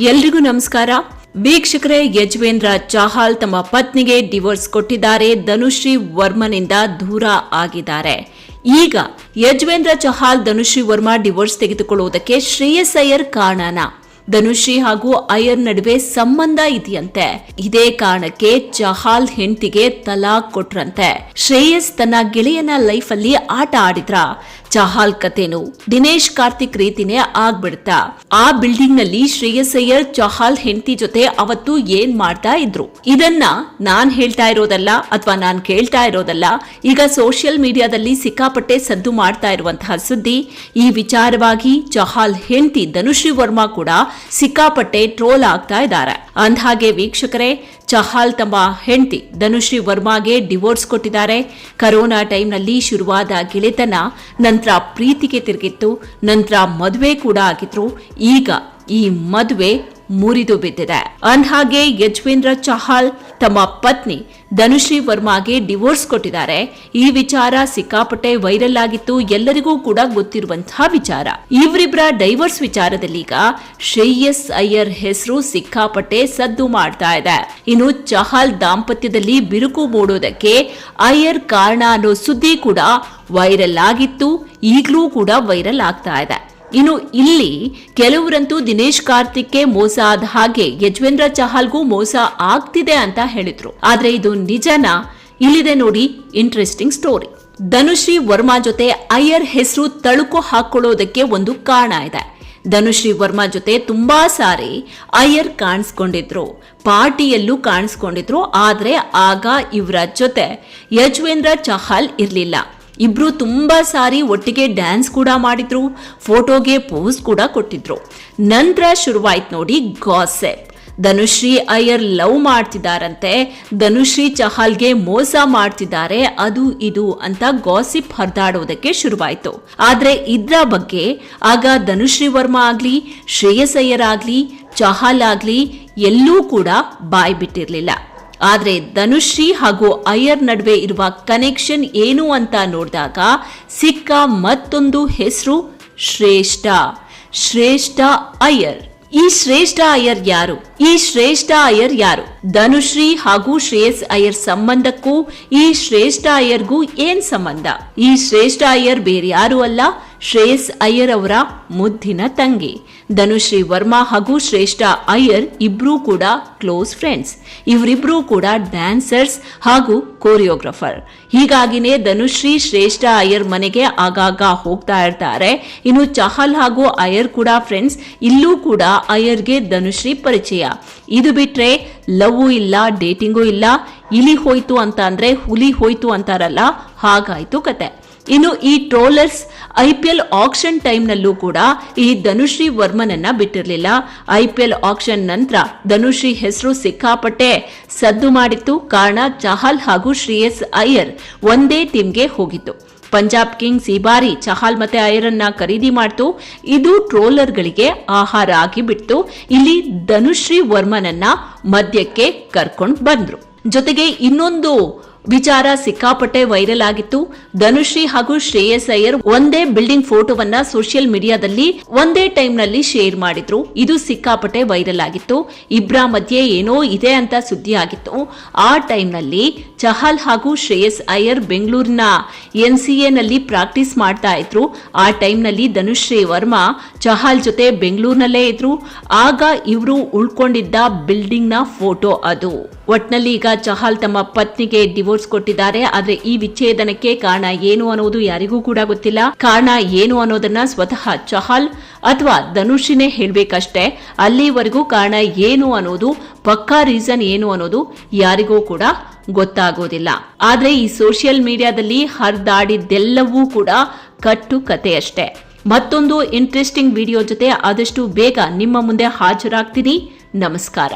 ಎಲ್ರಿಗೂ ನಮಸ್ಕಾರ. ವೀಕ್ಷಕರೇ, ಯಜ್ವೇಂದ್ರ ಚಾಹಾಲ್ ತಮ್ಮ ಪತ್ನಿಗೆ ಡಿವೋರ್ಸ್ ಕೊಟ್ಟಿದ್ದಾರೆ. ಧನುಶ್ರೀ ವರ್ಮನಿಂದ ದೂರ ಆಗಿದ್ದಾರೆ. ಈಗ ಯಜ್ವೇಂದ್ರ ಚಹಾಲ್, ಧನುಶ್ರೀ ವರ್ಮಾ ಡಿವೋರ್ಸ್ ತೆಗೆದುಕೊಳ್ಳುವುದಕ್ಕೆ ಶ್ರೇಯಸ್ ಅಯ್ಯರ್ ಕಾರಣನ ಧನುಶ್ರೀ ಹಾಗೂ ಅಯ್ಯರ್ ನಡುವೆ ಸಂಬಂಧ ಇದೆಯಂತೆ. ಇದೇ ಕಾರಣಕ್ಕೆ ಚಹಾಲ್ ಹೆಂಡತಿಗೆ ತಲಾಖ್ ಕೊಟ್ರಂತೆ. ಶ್ರೇಯಸ್ ತನ್ನ ಗೆಳೆಯನ ಲೈಫ್ ಅಲ್ಲಿ ಆಟ ಆಡಿದ್ರ. ಚಹಾಲ್ ಕತೆನು ದಿನೇಶ್ ಕಾರ್ತಿಕ್ ರೀತಿನೇ ಆಗ್ಬಿಡ್ತಾ. ಆ ಬಿಲ್ಡಿಂಗ್ನಲ್ಲಿ ಶ್ರೇಯಸ್ ಅಯ್ಯರ್ ಚಹಾಲ್ ಹೆಂಡತಿ ಜೊತೆ ಅವತ್ತು ಏನ್ ಮಾಡ್ತಾ ಇದ್ರು? ಇದನ್ನ ನಾನ್ ಹೇಳ್ತಾ ಇರೋದಲ್ಲ ಅಥವಾ ನಾನ್ ಕೇಳ್ತಾ ಇರೋದಲ್ಲ, ಈಗ ಸೋಷಿಯಲ್ ಮೀಡಿಯಾದಲ್ಲಿ ಸಿಕ್ಕಾಪಟ್ಟೆ ಸದ್ದು ಮಾಡ್ತಾ ಇರುವಂತಹ ಸುದ್ದಿ. ಈ ವಿಚಾರವಾಗಿ ಚಹಾಲ್ ಹೆಂಡತಿ ಧನುಶ್ರೀ ವರ್ಮಾ ಕೂಡ ಸಿಕ್ಕಾಪಟ್ಟೆ ಟ್ರೋಲ್ ಆಗ್ತಾ ಇದ್ದಾರೆ. ಅಂದ್ಹಾಗೆ ವೀಕ್ಷಕರೇ, ಚಹಾಲ್ ತಮ್ಮ ಹೆಂಡತಿ ಧನುಶ್ರೀ ವರ್ಮಾಗೆ ಡಿವೋರ್ಸ್ ಕೊಟ್ಟಿದ್ದಾರೆ. ಕರೋನಾ ಟೈಮ್ನಲ್ಲಿ ಶುರುವಾದ ಗೆಳೆತನ ನಂತರ ಪ್ರೀತಿಗೆ ತಿರುಗಿತ್ತು. ನಂತರ ಮದುವೆ ಕೂಡ ಆಗಿದ್ರು. ಈಗ ಈ ಮದುವೆ ಮುರಿದು ಬಿದ್ದಿದೆ. ಅಂದ್ಹಾಗೆ ಯಜ್ವೇಂದ್ರ ಚಹಾಲ್ ತಮ್ಮ ಪತ್ನಿ ಧನುಶ್ರೀ ವರ್ಮಾಗೆ ಡಿವೋರ್ಸ್ ಕೊಟ್ಟಿದ್ದಾರೆ. ಈ ವಿಚಾರ ಸಿಕ್ಕಾಪಟ್ಟೆ ವೈರಲ್ ಆಗಿತ್ತು. ಎಲ್ಲರಿಗೂ ಕೂಡ ಗೊತ್ತಿರುವಂತಹ ವಿಚಾರ. ಇವರಿಬ್ಬರ ಡೈವರ್ಸ್ ವಿಚಾರದಲ್ಲೀಗ ಶ್ರೇಯಸ್ ಅಯ್ಯರ್ ಹೆಸರು ಸಿಕ್ಕಾಪಟ್ಟೆ ಸದ್ದು ಮಾಡ್ತಾ ಇದೆ. ಇನ್ನು ಚಹಾಲ್ ದಾಂಪತ್ಯದಲ್ಲಿ ಬಿರುಕು ಮೂಡೋದಕ್ಕೆ ಅಯ್ಯರ್ ಕಾರಣ ಅನ್ನೋ ಸುದ್ದಿ ಕೂಡ ವೈರಲ್ ಆಗಿತ್ತು. ಈಗಲೂ ಕೂಡ ವೈರಲ್ ಆಗ್ತಾ ಇದೆ. ಇನ್ನು ಇಲ್ಲಿ ಕೆಲವರಂತೂ ದಿನೇಶ್ ಕಾರ್ತಿಕ್ಗೆ ಮೋಸ ಆದ ಹಾಗೆ ಯಜ್ವೇಂದ್ರ ಚಹಲ್ಗೂ ಮೋಸ ಆಗ್ತಿದೆ ಅಂತ ಹೇಳಿದ್ರು. ಆದ್ರೆ ಇದು ನಿಜನಾ? ಇಲ್ಲಿದೆ ನೋಡಿ ಇಂಟ್ರೆಸ್ಟಿಂಗ್ ಸ್ಟೋರಿ ಧನುಶ್ರೀ ವರ್ಮಾ ಜೊತೆ ಅಯ್ಯರ್ ಹೆಸರು ತಳುಕು ಹಾಕೊಳ್ಳೋದಕ್ಕೆ ಒಂದು ಕಾರಣ ಇದೆ. ಧನುಶ್ರೀ ವರ್ಮಾ ಜೊತೆ ತುಂಬಾ ಸಾರಿ ಅಯ್ಯರ್ ಕಾಣಿಸ್ಕೊಂಡಿದ್ರು, ಪಾರ್ಟಿಯಲ್ಲೂ ಕಾಣಿಸ್ಕೊಂಡಿದ್ರು, ಆದ್ರೆ ಆಗ ಇವರ ಜೊತೆ ಯಜ್ವೇಂದ್ರ ಚಹಲ್ ಇರ್ಲಿಲ್ಲ. ಇಬ್ರು ತುಂಬಾ ಸಾರಿ ಒಟ್ಟಿಗೆ ಡ್ಯಾನ್ಸ್ ಕೂಡ ಮಾಡಿದ್ರು ಫೋಟೋಗೆ ಪೋಸ್ ಕೂಡ ಕೊಟ್ಟಿದ್ರು. ನಂತರ ಶುರುವಾಯ್ತು ನೋಡಿ ಗಾಸೆಪ್ ಧನುಶ್ರೀ ಅಯ್ಯರ್ ಲವ್ ಮಾಡ್ತಿದ್ದಾರಂತೆ, ಧನುಶ್ರೀ ಚಹಾಲ್ಗೆ ಮೋಸ ಮಾಡ್ತಿದ್ದಾರೆ, ಅದು ಇದು ಅಂತ ಗಾಸಿಪ್ ಹರಿದಾಡೋದಕ್ಕೆ ಶುರುವಾಯಿತು. ಆದ್ರೆ ಇದ್ರ ಬಗ್ಗೆ ಆಗ ಧನುಶ್ರೀ ವರ್ಮಾ ಆಗ್ಲಿ, ಶ್ರೇಯಸ್ ಅಯ್ಯರ್ ಆಗ್ಲಿ, ಚಹಾಲ್ ಆಗ್ಲಿ, ಎಲ್ಲೂ ಕೂಡ ಬಾಯ್ ಬಿಟ್ಟಿರ್ಲಿಲ್ಲ ಆದ್ರೆ ಧನುಶ್ರೀ ಹಾಗೂ ಅಯ್ಯರ್ ನಡುವೆ ಇರುವ ಕನೆಕ್ಷನ್ ಏನು ಅಂತ ನೋಡಿದಾಗ ಸಿಕ್ಕ ಮತ್ತೊಂದು ಹೆಸರು ಶ್ರೇಷ್ಠ. ಶ್ರೇಷ್ಠ ಅಯ್ಯರ್. ಈ ಶ್ರೇಷ್ಠ ಅಯ್ಯರ್ ಯಾರು? ಈ ಶ್ರೇಷ್ಠ ಅಯ್ಯರ್ ಯಾರು? ಧನುಶ್ರೀ ಹಾಗೂ ಶ್ರೇಯಸ್ ಅಯ್ಯರ್ ಸಂಬಂಧಕ್ಕೂ ಈ ಶ್ರೇಷ್ಠ ಅಯ್ಯರ್ಗೂ ಏನ್ ಸಂಬಂಧ? ಈ ಶ್ರೇಷ್ಠ ಅಯ್ಯರ್ ಬೇರೆ ಯಾರು ಅಲ್ಲ? ಶ್ರೇಯಸ್ ಅಯ್ಯರ್ ಅವರ ಮುದ್ದಿನ ತಂಗಿ. ಧನುಶ್ರೀ ವರ್ಮಾ ಹಾಗೂ ಶ್ರೇಷ್ಠ ಅಯ್ಯರ್ ಇಬ್ಬರೂ ಕೂಡ ಕ್ಲೋಸ್ ಫ್ರೆಂಡ್ಸ್. ಇವರಿಬ್ಬರೂ ಕೂಡ ಡ್ಯಾನ್ಸರ್ಸ್ ಹಾಗೂ ಕೋರಿಯೋಗ್ರಫರ್. ಹೀಗಾಗಿನೇ ಧನುಶ್ರೀ ಶ್ರೇಷ್ಠ ಅಯ್ಯರ್ ಮನೆಗೆ ಆಗಾಗ ಹೋಗ್ತಾ ಇರ್ತಾರೆ. ಇನ್ನು ಚಹಲ್ ಹಾಗೂ ಅಯ್ಯರ್ ಕೂಡ ಫ್ರೆಂಡ್ಸ್. ಇಲ್ಲೂ ಕೂಡ ಅಯ್ಯರ್ಗೆ ಧನುಶ್ರೀ ಪರಿಚಯ. ಇದು ಬಿಟ್ರೆ ಲವ್ ಇಲ್ಲ, ಡೇಟಿಂಗು ಇಲ್ಲ. ಇಲಿ ಹೋಯ್ತು ಅಂತ ಅಂದ್ರೆ ಹುಲಿ ಹೋಯ್ತು ಅಂತಾರಲ್ಲ, ಹಾಗಾಯ್ತು ಕತೆ. ಇನ್ನು ಈ trollers I P L auction ಟೈಮ್ನಲ್ಲೂ ಕೂಡ ಈ ಧನುಶ್ರೀ ವರ್ಮನನ್ನ ಬಿಟ್ಟಿರಲಿಲ್ಲ. ಐ ಪಿ ಎಲ್ ಆಕ್ಷನ್ ನಂತರ ಧನುಶ್ರೀ ಹೆಸರು ಸಿಕ್ಕಾಪಟ್ಟೆ ಸದ್ದು ಮಾಡಿತ್ತು. ಕಾರಣ ಚಹಲ್ ಹಾಗೂ ಶ್ರೇಯಸ್ ಅಯ್ಯರ್ ಒಂದೇ ಟೀಮ್ಗೆ ಹೋಗಿತ್ತು. ಪಂಜಾಬ್ ಕಿಂಗ್ಸ್ ಈ ಬಾರಿ ಚಹಾಲ್ ಮತ್ತೆ ಅಯ್ಯರನ್ನ ಖರೀದಿ ಮಾಡ್ತು. ಇದು ಟ್ರೋಲರ್ಗಳಿಗೆ ಆಹಾರ ಆಗಿಬಿಟ್ಟು ಇಲ್ಲಿ ಧನುಶ್ರೀ ವರ್ಮನನ್ನ ಮಧ್ಯಕ್ಕೆ ಕರ್ಕೊಂಡು ಬಂದ್ರು. ಜೊತೆಗೆ ಇನ್ನೊಂದು ವಿಚಾರ ಸಿಕ್ಕಾಪಟ್ಟೆ ವೈರಲ್ ಆಗಿತ್ತು. ಧನುಶ್ರೀ ಹಾಗೂ ಶ್ರೇಯಸ್ ಅಯ್ಯರ್ ಒಂದೇ ಬಿಲ್ಡಿಂಗ್ ಫೋಟೋವನ್ನ ಸೋಷಿಯಲ್ ಮೀಡಿಯಾದಲ್ಲಿ ಒಂದೇ ಟೈಮ್ನಲ್ಲಿ ಶೇರ್ ಮಾಡಿದ್ರು. ಇದು ಸಿಕ್ಕಾಪಟ್ಟೆ ವೈರಲ್ ಆಗಿತ್ತು. ಇಬ್ರ ಮಧ್ಯೆ ಏನೋ ಇದೆ ಅಂತ ಸುದ್ದಿ ಆಗಿತ್ತು. ಆ ಟೈಮ್ನಲ್ಲಿ ಚಹಲ್ ಹಾಗೂ ಶ್ರೇಯಸ್ ಅಯ್ಯರ್ ಬೆಂಗಳೂರಿನ ಎನ್ನಲ್ಲಿ ಪ್ರಾಕ್ಟೀಸ್ ಮಾಡ್ತಾ ಇದ್ರು. ಆ ಟೈಮ್ನಲ್ಲಿ ಧನುಶ್ರೀ ವರ್ಮಾ ಚಹಲ್ ಜೊತೆ ಬೆಂಗಳೂರಿನಲ್ಲೇ ಇದ್ರು. ಆಗ ಇವರು ಉಳ್ಕೊಂಡಿದ್ದ ಬಿಲ್ಡಿಂಗ್ನ ಫೋಟೋ ಅದು. ಒಟ್ನಲ್ಲಿ ಈಗ ಚಹಾಲ್ ತಮ್ಮ ಪತ್ನಿಗೆ ಡಿವೋರ್ಸ್ ಕೊಟ್ಟಿದ್ದಾರೆ, ಆದ್ರೆ ಈ ವಿಚ್ಛೇದನಕ್ಕೆ ಕಾರಣ ಏನು ಅನ್ನೋದು ಯಾರಿಗೂ ಕೂಡ ಗೊತ್ತಿಲ್ಲ. ಕಾರಣ ಏನು ಅನ್ನೋದನ್ನ ಸ್ವತಃ ಚಹಾಲ್ ಅಥವಾ ಧನುಷಿನೇ ಹೇಳ್ಬೇಕಷ್ಟೇ. ಅಲ್ಲಿವರೆಗೂ ಕಾರಣ ಏನು ಅನ್ನೋದು, ಪಕ್ಕಾ ರೀಸನ್ ಏನು ಅನ್ನೋದು ಯಾರಿಗೂ ಕೂಡ ಗೊತ್ತಾಗೋದಿಲ್ಲ. ಆದ್ರೆ ಈ ಸೋಷಿಯಲ್ ಮೀಡಿಯಾದಲ್ಲಿ ಹರಿದಾಡಿದ್ದೆಲ್ಲವೂ ಕೂಡ ಕಟ್ಟು ಕಥೆಯಷ್ಟೇ ಮತ್ತೊಂದು ಇಂಟ್ರೆಸ್ಟಿಂಗ್ ವಿಡಿಯೋ ಜೊತೆ ಆದಷ್ಟು ಬೇಗ ನಿಮ್ಮ ಮುಂದೆ ಹಾಜರಾಗ್ತೀನಿ. ನಮಸ್ಕಾರ.